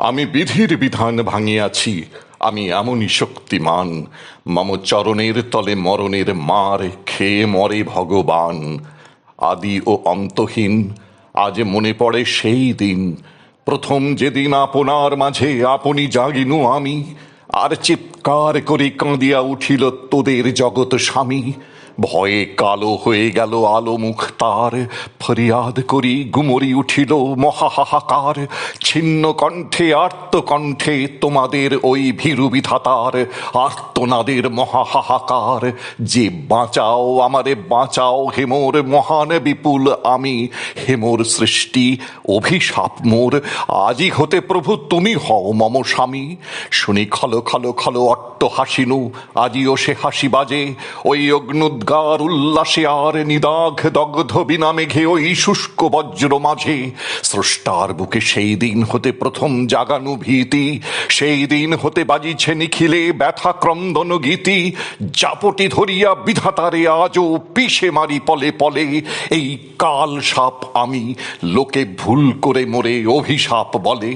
আমি বিধির বিধান ভাঙিয়াছি, আমি এমনই শক্তিমান। মম চরণের তলে মরণের মার খেয়ে মরে ভগবান। আদি ও অন্তহীন, আজ মনে পড়ে সেই দিন। প্রথম যেদিন আপনার মাঝে আপনি জাগিনু আমি, আর চিৎকার করে কাঁদিয়া উঠিল তোদের জগৎ স্বামী। ভয়ে কালো হয়ে গেল আলো মুখ তার। ফরিয়াদ করি গুমরি উঠিল মহাহাহাকার। ছিন্ন কণ্ঠে, আর্ত কণ্ঠে তোমাদের ওই ভীরু বিধাতার, আর্তনাদের মহাহাহাকার। যে বাঁচাও আমারে, বাঁচাও হেমোর মহান বিপুল আমি। হেমোর সৃষ্টি, অভিশাপ মোর। আজি হতে প্রভু, তুমি হও মম স্বামী। শুনি খলো খলো খলো অট্ট হাসিনু আজিও সে হাসি বাজে। ওই অগ্নুদ্গার উল্লাসে আর নিদাঘ দগ্ধ বিনা মেঘে ওই শুষ্ক বজ্র মাঝে, স্রষ্টার বুকে সেই দিন হতে প্রথম জাগানু ভীতি, সেই দিন হতে বাজিছে নিখিলে ব্যথা ক্রন্দন গীতি, জাপটি ধরিয়া বিধাতারে আজও পিষে মারি পলে পলে, এই কাল সাপ আমি, লোকে ভুল করে মোরে অভিশাপ বলে।